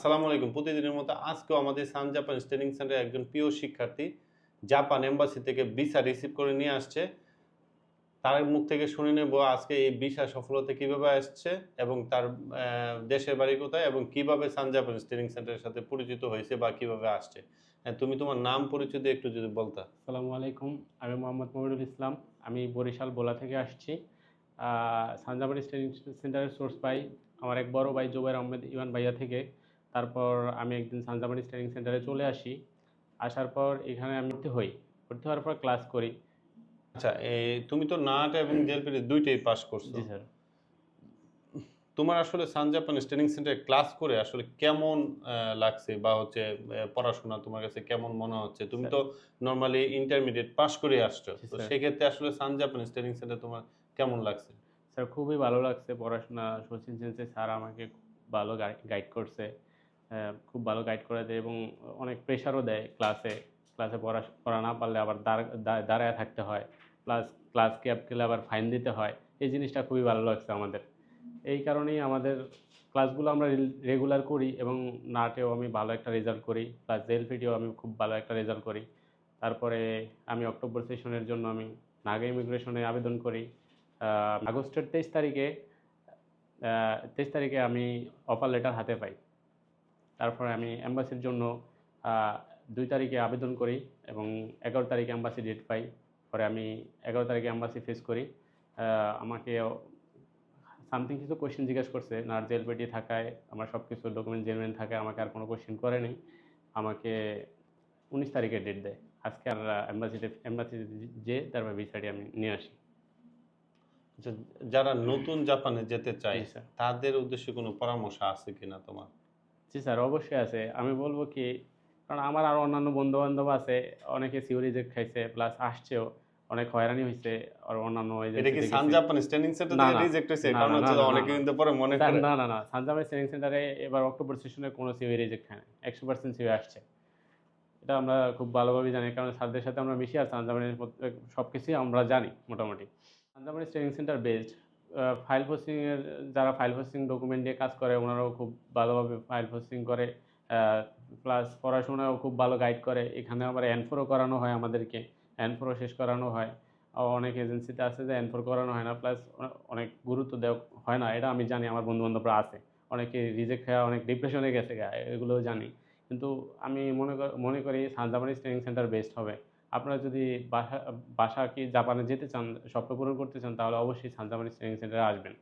আসসালামু আলাইকুম। প্রতিদিনের মতো আজকেও আমাদের সান জাপান ট্রেনিং সেন্টারে একজন প্রিয় শিক্ষার্থী জাপান এম্বাসি থেকে ভিসা রিসিভ করে নিয়ে আসছে। তার মুখ থেকে শুনে নেব আজকে এই ভিসা সফলতা কীভাবে আসছে এবং তার দেশের বাড়ি কোথায় এবং কীভাবে সান জাপান ট্রেনিং সেন্টারের সাথে পরিচিত হয়েছে বা কীভাবে আসছে। হ্যাঁ, তুমি তোমার নাম পরিচিত একটু যদি বলতা। আসসালামু আলাইকুম আমি মোহাম্মদ মমিনুল ইসলাম। আমি বরিশাল বোলা থেকে আসছি। সানজাবাড়ি ট্রেনিং সেন্টারের সোর্স পাই আমার এক বড় ভাই জুবাইর আহমেদ ইমান ভাইয়া থেকে। তারপর আমি একদিন সানজাবাড়ি ট্রেনিং সেন্টারে চলে আসি। আসার পর এখানে আমি ভর্তি হই। ভর্তি হওয়ার পর ক্লাস করি। আচ্ছা তুমি তো নাট এবং জেলপিডি দুইটাই পাস করছ। জি স্যার। তোমার আসলে সান জাপান ট্রেনিং সেন্টারে ক্লাস করে আসলে কেমন লাগছে? বা হচ্ছে পড়াশোনা তোমার কাছে কেমন মনে হচ্ছে? তুমি তো নর্মালি ইন্টারমিডিয়েট পাস করে আসছো। তো। সেক্ষেত্রে আসলে সান জাপান ট্রেনিং সেন্টার তোমার কেমন লাগছে? স্যার খুবই ভালো লাগছে। পড়াশোনা সচিন সেন্সে স্যার আমাকে খুব ভালো গাইড করছে। খুব ভালো গাইড করে দেয় এবং অনেক প্রেশারও দেয় ক্লাসে ক্লাসে পড়া পড়া না পারলে আবার দাঁড়ায় থাকতে হয়। প্লাস ক্লাস ক্যাপ গেলে আবার ফাইন দিতে হয়। এই জিনিসটা খুবই ভালো লাগছে আমাদের। এই কারণেই আমাদের ক্লাসগুলো আমরা রেগুলার করি এবং নাটেও আমি ভালো একটা রেজাল্ট করি। প্লাস জেলফিডিও আমি খুব ভালো একটা রেজাল্ট করি। তারপরে আমি অক্টোবর সেশনের জন্য আমি নাগা ইমিগ্রেশনে আবেদন করি। আগস্টের তেইশ তারিখে তেইশ তারিখে আমি অফার লেটার হাতে পাই। তারপরে আমি অ্যাম্বাসির জন্য দুই তারিখে আবেদন করি এবং এগারো তারিখে অ্যাম্বাসি ডেট পাই। পরে আমি এগারো তারিখে অ্যাম্বাসি ফেস করি। আমাকে সামথিং কিছু কোয়েশ্চেন জিজ্ঞেস করছে নার জেল পেটি থাকায় আমার সব কিছু ডকুমেন্ট জেনুইন থাকায় আমাকে আর কোনো কোয়েশ্চেন করেনি আমাকে উনিশ তারিখে ডেট দেয়। আজকে আর অ্যাম্বাসিতে অ্যাম্বাসিতে যে তারপর ভিসাটি আমি নিয়ে আসি। আচ্ছা, যারা নতুন জাপানে যেতে চায় তাদের উদ্দেশ্যে কোনো পরামর্শ আছে কিনা তোমার? জি স্যার অবশ্যই আছে। আমি বলব কি কারণ আমার আরও অন্যান্য বন্ধু বান্ধব আছে অনেকে সিও রিজেক্ট খাইছে প্লাস আসছেও অনেক হয়রানি হয়েছে আর অন্যান্য এটা কি সেন্টার না, থেকে না। রিজেক্ট হয়েছে? না, কারণ না, হচ্ছে না, না, অনেকে কিন্তু পরে মনে করে না না না। সানজামের ট্রেনিং সেন্টারে এবার অক্টোবর সেশনে কোনো সিও রিজেক্ট হয় না একশো পার্সেন্ট সিও আসছে। এটা আমরা খুব ভালোভাবে জানি কারণ স্যারদের সাথে আমরা মিশি আর সব কিছুই আমরা জানি মোটামুটি। সানজামানের ট্রেনিং সেন্টার বেসড ফাইল পোস্টিংয়ের যারা ফাইল পোস্টিং ডকুমেন্ট নিয়ে কাজ করে, ওনারাও খুব ভালোভাবে ফাইল পোস্টিং করে প্লাস পড়াশোনাও খুব ভালো গাইড করে। এখানে আবার এনফোরও করানো হয় আমাদেরকে। এনফোরও শেষ করানো হয়। অনেক এজেন্সিতে আছে যে এনফোর করানো হয় না প্লাস অনেক গুরুত্ব দেওয়া হয় না, এটা আমি জানি, আমার বন্ধু বান্ধবরা আছে। অনেকে রিজেক্ট হয়ে, অনেক ডিপ্রেশনে গেছে এগুলোও জানি। কিন্তু আমি মনে মনে করি সানজাপানিজ ট্রেনিং সেন্টার বেস্ট হবে। আপনারা যদি বাসা বাসাকে জাপানে যেতে চান, স্বপ্ন পূরণ করতে চান, তাহলে অবশ্যই সানজাপানিজ ট্রেনিং সেন্টারে আসবেন।